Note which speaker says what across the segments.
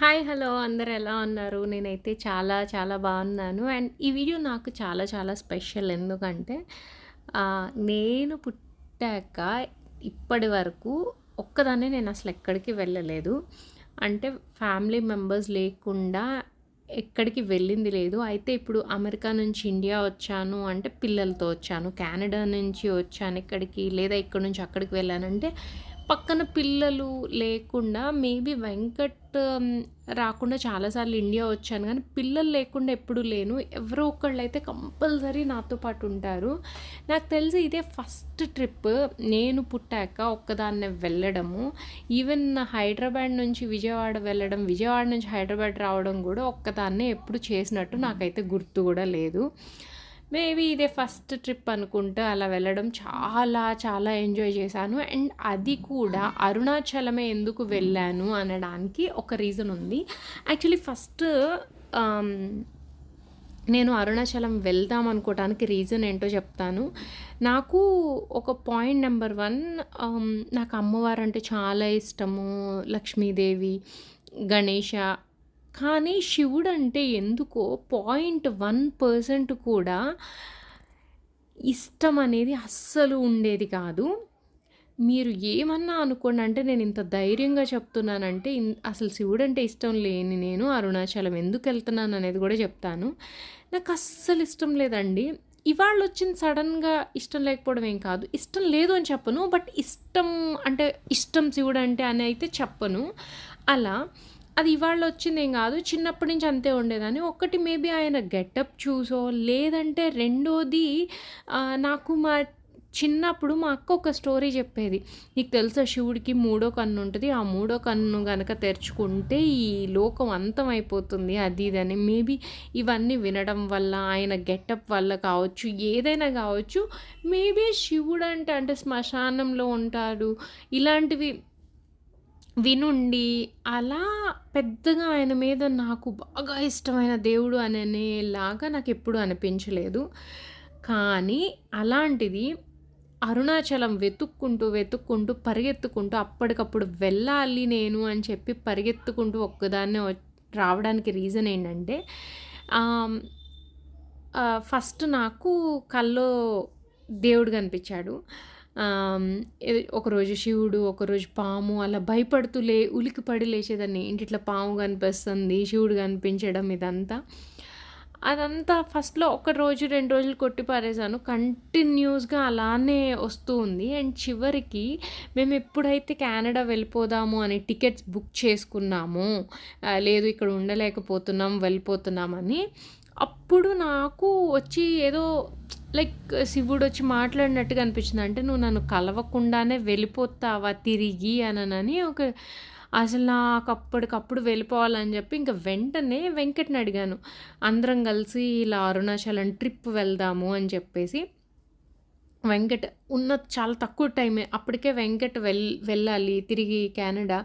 Speaker 1: Hi hello అందరు ఎలా ఉన్నారు? నేనైతే చాలా చాలా బాగున్నాను. అండ్ ఈ వీడియో నాకు చాలా చాలా స్పెషల్. ఎందుకంటే నేను పుట్టాక ఇప్పటి వరకు ఒక్కదాన్నే నేను అసలు ఎక్కడికి వెళ్ళలేదు. అంటే ఫ్యామిలీ మెంబర్స్ లేకుండా ఎక్కడికి వెళ్ళింది లేదు. అయితే ఇప్పుడు అమెరికా నుంచి ఇండియా వచ్చాను. అంటే పిల్లలతో వచ్చాను. కెనడా నుంచి వచ్చాను ఇక్కడికి లేదా ఇక్కడ నుంచి అక్కడికి వెళ్ళానంటే పక్కన పిల్లలు లేకుండా మేబీ వెంకట్ రాకుండా చాలాసార్లు ఇండియా వచ్చాను. కానీ పిల్లలు లేకుండా ఎప్పుడు లేను. ఎవరో ఒకళ్ళు అయితే కంపల్సరీ నాతో పాటు ఉంటారు. నాకు తెలిసి ఇదే ఫస్ట్ ట్రిప్. నేను పుట్టాక ఒక్కదాన్నే వెళ్ళడము. ఈవెన్ హైదరాబాద్ నుంచి విజయవాడ వెళ్ళడం విజయవాడ నుంచి హైదరాబాద్ రావడం కూడా ఒక్కదాన్నే ఎప్పుడు చేసినట్టు నాకైతే గుర్తు కూడా లేదు. మేబీ ఇదే ఫస్ట్ ట్రిప్ అనుకుంటా అలా వెళ్ళడం చాలా చాలా ఎంజాయ్ చేశాను. అండ్ అది కూడా అరుణాచలమే ఎందుకు వెళ్ళాను అనడానికి ఒక రీజన్ ఉంది. యాక్చువల్లీ ఫస్ట్ నేను అరుణాచలం వెళ్దాం అనుకోవడానికి రీజన్ ఏంటో చెప్తాను. నాకు ఒక పాయింట్ నెంబర్ వన్ నాకు అమ్మవారు అంటే చాలా ఇష్టము. లక్ష్మీదేవి గణేష కానీ శివుడు అంటే ఎందుకో పాయింట్ వన్ పర్సెంట్ కూడా ఇష్టం అనేది అస్సలు ఉండేది కాదు. మీరు ఏమన్నా అనుకోండి అంటే నేను ఇంత ధైర్యంగా చెప్తున్నానంటే అసలు శివుడు అంటే ఇష్టం లేని నేను అరుణాచలం ఎందుకు వెళ్తున్నాను అనేది కూడా చెప్తాను. నాకు అస్సలు ఇష్టం లేదండి. ఇవాళ వచ్చింది సడన్గా ఇష్టం లేకపోవడం ఏం కాదు. ఇష్టం లేదు అని చెప్పను బట్ ఇష్టం అంటే ఇష్టం శివుడు అంటే అని అయితే చెప్పను. అలా అది ఇవాళ వచ్చిందేం కాదు చిన్నప్పటి నుంచి అంతే ఉండేదని ఒకటి మేబీ ఆయన గెటప్ చూసో లేదంటే రెండోది నాకు మా చిన్నప్పుడు మా అక్క ఒక స్టోరీ చెప్పేది. నీకు తెలుసా శివుడికి మూడో కన్ను ఉంటుంది ఆ మూడో కన్ను కనుక తెరుచుకుంటే ఈ లోకం అంతం అయిపోతుంది అది ఇది అని. మేబీ ఇవన్నీ వినడం వల్ల ఆయన గెటప్ వల్ల కావచ్చు ఏదైనా కావచ్చు మేబీ శివుడు అంటే అంటే శ్మశానంలో ఉంటాడు ఇలాంటివి వినుండి అలా పెద్దగా ఆయన మీద నాకు బాగా ఇష్టమైన దేవుడు అనేలాగా నాకు ఎప్పుడూ అనిపించలేదు. కానీ అలాంటిది అరుణాచలం వెతుక్కుంటూ వెతుక్కుంటూ పరిగెత్తుకుంటూ అప్పటికప్పుడు వెళ్ళాలి నేను అని చెప్పి పరిగెత్తుకుంటూ ఒక్కదాన్నే వ- రావడానికి రీజన్ ఏంటంటే ఫస్ట్ నాకు కల్లో దేవుడు కనిపించాడు. ఒకరోజు శివుడు ఒకరోజు పాము అలా భయపడుతూ లే ఉలికిపడి లేచేదాన్ని. ఇంటిట్లో పాము కనిపిస్తుంది శివుడు కనిపించడం ఇదంతా. అదంతా ఫస్ట్లో ఒక రోజు రెండు రోజులు కొట్టి పారేసాను కంటిన్యూస్గా అలానే వస్తూ ఉంది. అండ్ చివరికి మేము ఎప్పుడైతే కెనడా వెళ్ళిపోదాము అని టికెట్స్ బుక్ చేసుకున్నాము లేదు ఇక్కడ ఉండలేకపోతున్నాం వెళ్ళిపోతున్నామని అప్పుడు నాకు వచ్చి ఏదో లైక్ శివుడు వచ్చి మాట్లాడినట్టుగా అనిపించింది. అంటే నువ్వు నన్ను కలవకుండానే వెళ్ళిపోతావా తిరిగి అనని ఒక అసలు నాకు అప్పటికప్పుడు వెళ్ళిపోవాలని చెప్పి ఇంకా వెంటనే వెంకట్ని అడిగాను. అందరం కలిసి ఇలా అరుణాచలం ట్రిప్ వెళ్దాము అని చెప్పేసి. వెంకట్ ఉన్న చాలా తక్కువ టైమే అప్పటికే వెంకట్ వెల్ వెళ్ళాలి తిరిగి కెనడా.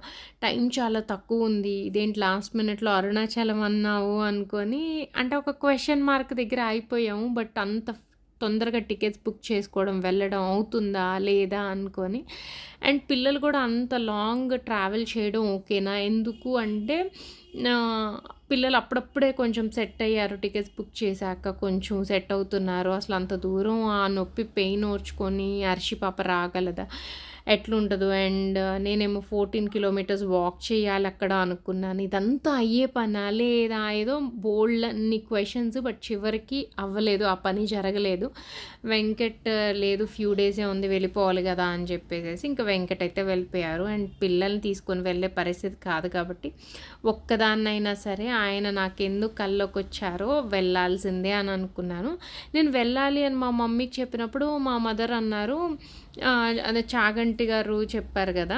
Speaker 1: టైం చాలా తక్కువ ఉంది. ఇదేంటి లాస్ట్ మినిట్లో అరుణాచలం అన్నావు అనుకొని అంటే ఒక క్వశ్చన్ మార్క్ దగ్గర అయిపోయాము బట్ అంత తొందరగా టికెట్స్ బుక్ చేసుకోవడం వెళ్ళడం అవుతుందా లేదా అనుకొని. అండ్ పిల్లలు కూడా అంత లాంగ్ ట్రావెల్ చేయడం ఓకేనా? ఎందుకు అంటే పిల్లలు అప్పుడప్పుడే కొంచెం సెట్ అయ్యారు. టికెట్స్ బుక్ చేశాక కొంచెం సెట్ అవుతున్నారు. అసలు అంత దూరం ఆ నొప్పి పెయిన్ ఓర్చుకొని అరిసి పాప రాగలదా? ఎట్లుంటుందో. అండ్ నేనేమో ఫోర్టీన్ కిలోమీటర్స్ వాక్ చేయాలి అక్కడ అనుకున్నాను. ఇదంతా అయ్యే పనా? లేదా? ఏదో బోల్డ్ అన్ని క్వశ్చన్స్ బట్ చివరికి అవ్వలేదు. ఆ పని జరగలేదు. వెంకట్ లేదు ఫ్యూ డేసే ఉంది వెళ్ళిపోవాలి కదా అని చెప్పేసి ఇంకా వెంకట్ అయితే వెళ్ళిపోయారు. అండ్ పిల్లల్ని తీసుకొని వెళ్ళే పరిస్థితి కాదు కాబట్టి ఒక్క ఒక్కదాన్నైనా సరే ఆయన నాకెందుకు కల్లోకి వచ్చారో వెళ్ళాల్సిందే అని అనుకున్నాను. నేను వెళ్ళాలి అని మా మమ్మీకి చెప్పినప్పుడు మా మదర్ అన్నారు అదే చాగంటి గారు చెప్పారు కదా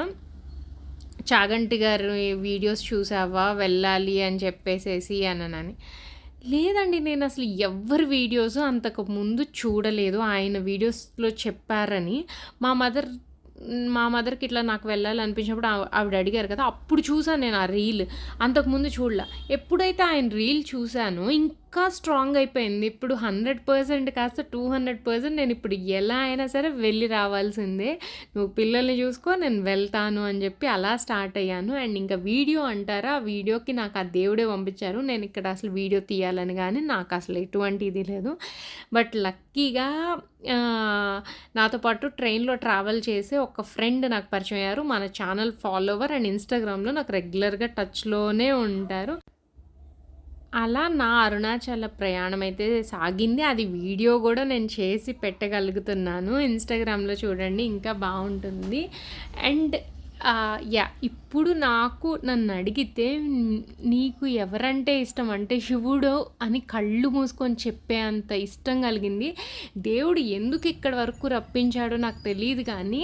Speaker 1: చాగంటి గారు వీడియోస్ చూసావా వెళ్ళాలి అని చెప్పేసేసి అనని లేదండి నేను అసలు ఎవరి వీడియోస్ అంతకు ముందు చూడలేదు. ఆయన వీడియోస్లో చెప్పారని మా మదర్ మా మదర్కి ఇట్లా నాకు వెళ్ళాలనిపించినప్పుడు ఆవిడ అడిగారు కదా అప్పుడు చూసాను నేను ఆ రీల్ అంతకుముందు చూడలే. ఎప్పుడైతే ఆయన రీల్ చూశానో ఇంకా ఇంకా స్ట్రాంగ్ అయిపోయింది. ఇప్పుడు హండ్రెడ్ పర్సెంట్ కాస్త టూ హండ్రెడ్ పర్సెంట్ నేను ఇప్పుడు ఎలా అయినా సరే వెళ్ళి రావాల్సిందే. నువ్వు పిల్లల్ని చూసుకో నేను వెళ్తాను అని చెప్పి అలా స్టార్ట్ అయ్యాను. అండ్ ఇంకా వీడియో అంటారా? ఆ వీడియోకి నాకు ఆ దేవుడే పంపించారు. నేను ఇక్కడ అసలు వీడియో తీయాలని కానీ నాకు అసలు ఎటువంటి ఇది లేదు. బట్ లక్కీగా నాతో పాటు ట్రైన్లో ట్రావెల్ చేసే ఒక ఫ్రెండ్ నాకు పరిచయం అయ్యారు. మన ఛానల్ ఫాలోవర్ అండ్ ఇన్స్టాగ్రామ్లో నాకు రెగ్యులర్గా టచ్లోనే ఉంటారు. అలా నా అరుణాచల ప్రయాణం అయితే సాగింది. అది వీడియో కూడా నేను చేసి పెట్టగలుగుతున్నాను. ఇన్స్టాగ్రామ్లో చూడండి ఇంకా బాగుంటుంది. అండ్ యా ఇప్పుడు నాకు నన్ను అడిగితే నీకు ఎవరంటే ఇష్టం? అంటే శివుడు? అని కళ్ళు మూసుకొని చెప్పే అంత ఇష్టం కలిగింది. దేవుడు ఎందుకు ఇక్కడ వరకు రప్పించాడో నాకు తెలియదు కానీ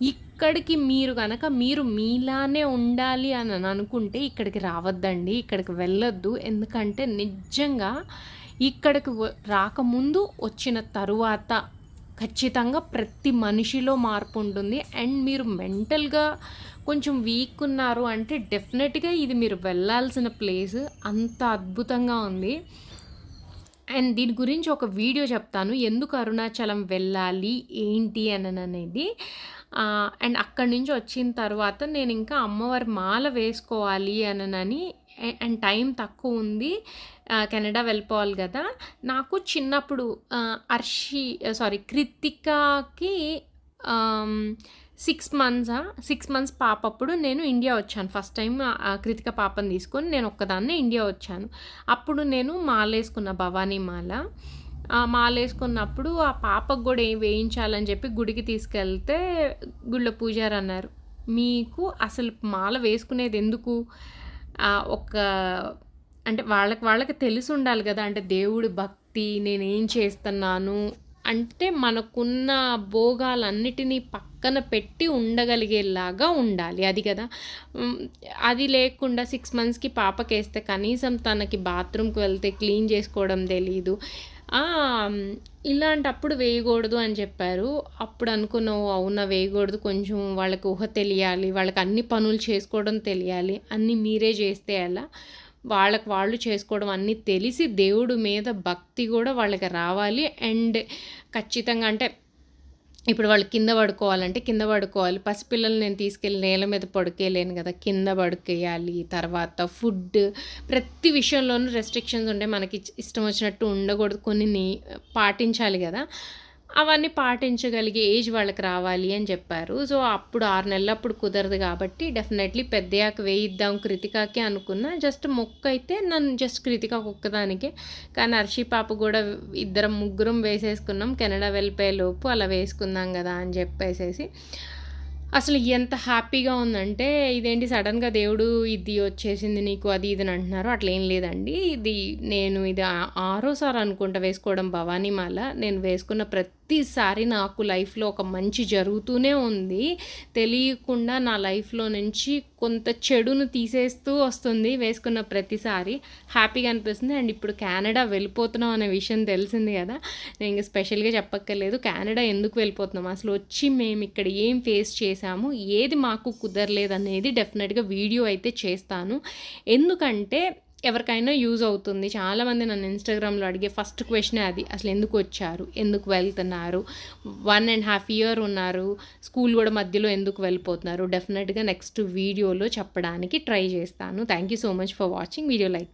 Speaker 1: ఇక్కడికి మీరు కనుక మీరు మీలానే ఉండాలి అని అనుకుంటే ఇక్కడికి రావద్దండి ఇక్కడికి వెళ్ళొద్దు. ఎందుకంటే నిజంగా ఇక్కడికి రాకముందు వచ్చిన తరువాత ఖచ్చితంగా ప్రతి మనిషిలో మార్పు ఉంటుంది. అండ్ మీరు మెంటల్గా కొంచెం వీక్ ఉన్నారు అంటే డెఫినెట్గా ఇది మీరు వెళ్ళాల్సిన ప్లేస్. అంత అద్భుతంగా ఉంది. అండ్ దీని గురించి ఒక వీడియో చెప్తాను. ఎందుకు అరుణాచలం వెళ్ళాలి ఏంటి అని అనేది. అండ్ అక్కడి నుంచి వచ్చిన తర్వాత నేను ఇంకా అమ్మవారి మాల వేసుకోవాలి అనని అండ్ టైం తక్కువ ఉంది. కెనడా వెళ్ళిపోవాలి కదా. నాకు చిన్నప్పుడు అర్షి సారీ కృతికాకి సిక్స్ మంత్సా సిక్స్ మంత్స్ పాప అప్పుడు నేను ఇండియా వచ్చాను. ఫస్ట్ టైం కృతిక పాపను తీసుకొని నేను ఒక్కదాన్నే ఇండియా వచ్చాను. అప్పుడు నేను మాల వేసుకున్న భవానీ మాల. మాల వేసుకున్నప్పుడు ఆ పాపకు కూడా ఏం వేయించాలని చెప్పి గుడికి తీసుకెళ్తే గుళ్ళ పూజారు అన్నారు. మీకు అసలు మాల వేసుకునేది ఎందుకు? ఒక అంటే వాళ్ళకి వాళ్ళకి తెలిసి ఉండాలి కదా అంటే దేవుడు భక్తి నేనేం చేస్తున్నాను? అంటే మనకున్న భోగాలన్నిటినీ పక్కన పెట్టి ఉండగలిగేలాగా ఉండాలి అది కదా. అది లేకుండా సిక్స్ మంత్స్కి పాపకేస్తే కనీసం తనకి బాత్రూమ్కి వెళ్తే క్లీన్ చేసుకోవడం తెలీదు. ఇలాంటప్పుడు వేయకూడదు అని చెప్పారు. అప్పుడు అనుకున్నావు అవునా వేయకూడదు. కొంచెం వాళ్ళకి ఊహ తెలియాలి. వాళ్ళకి అన్ని పనులు చేసుకోవడం తెలియాలి. అన్నీ మీరే చేస్తే అలా వాళ్ళకి వాళ్ళు చేసుకోవడం అన్నీ తెలిసి దేవుడు మీద భక్తి కూడా వాళ్ళకి రావాలి. అండ్ ఖచ్చితంగా అంటే ఇప్పుడు వాళ్ళు కింద పడుకోవాలంటే కింద పడుకోవాలి. పసిపిల్లలు నేను తీసుకెళ్ళి నేల మీద పడుకేయలేను కదా. కింద పడుకేయాలి. తర్వాత ఫుడ్. ప్రతి విషయంలోనూ రెస్ట్రిక్షన్స్ ఉంటాయి మనకి ఇష్టం వచ్చినట్టు ఉండకూడదు. కొన్ని పాటించాలి కదా. అవన్నీ పాటించగలిగే ఏజ్ వాళ్ళకి రావాలి అని చెప్పారు. సో అప్పుడు ఆరు నెలలప్పుడు కుదరదు కాబట్టి డెఫినెట్లీ పెద్దయాక వేయిద్దాం కృతికాకి అనుకున్నా. జస్ట్ మొక్క అయితే నన్ను జస్ట్ కృతిక ఒక్కదానికే. కానీ అర్షి పాప కూడా ఇద్దరం ముగ్గురం వేసేసుకున్నాం. కెనడా వెళ్ళిపోయే లోపు అలా వేసుకుందాం కదా అని చెప్పేసేసి. అసలు ఎంత హ్యాపీగా ఉందంటే ఇదేంటి సడన్గా దేవుడు ఇది వచ్చేసింది నీకు అది ఇది అని అంటున్నారు. అట్లా ఏం లేదండి. ఇది నేను ఇది ఆరోసారి అనుకుంటా వేసుకోవడం భవానీమాల. నేను వేసుకున్న ప్రతి ప్రతిసారి నాకు లైఫ్లో ఒక మంచి జరుగుతూనే ఉంది. తెలియకుండా నా లైఫ్లో నుంచి కొంత చెడును తీసేస్తూ వస్తుంది వేసుకున్న ప్రతిసారి. హ్యాపీగా అనిపిస్తుంది. అండ్ ఇప్పుడు కెనడా వెళ్ళిపోతున్నాం అనే విషయం తెలిసింది కదా. నేను ఇంకా స్పెషల్గా చెప్పక్కర్లేదు. కెనడా ఎందుకు వెళ్ళిపోతున్నాం? అసలు వచ్చి మేము ఇక్కడ ఏం ఫేస్ చేసాము ఏది మాకు కుదరలేదు అనేది డెఫినెట్గా వీడియో అయితే చేస్తాను. ఎందుకంటే ఎవరికైనా యూజ్ అవుతుంది. చాలామంది నన్ను ఇన్స్టాగ్రామ్లో అడిగే ఫస్ట్ క్వశ్చనే అది. అసలు ఎందుకు వచ్చారు? ఎందుకు వెళ్తున్నారు? వన్ అండ్ హాఫ్ ఇయర్ ఉన్నారు. స్కూల్ కూడా మధ్యలో ఎందుకు వెళ్ళిపోతున్నారు? డెఫినెట్గా నెక్స్ట్ వీడియోలో చెప్పడానికి ట్రై చేస్తాను. Thank you so much for watching. Video like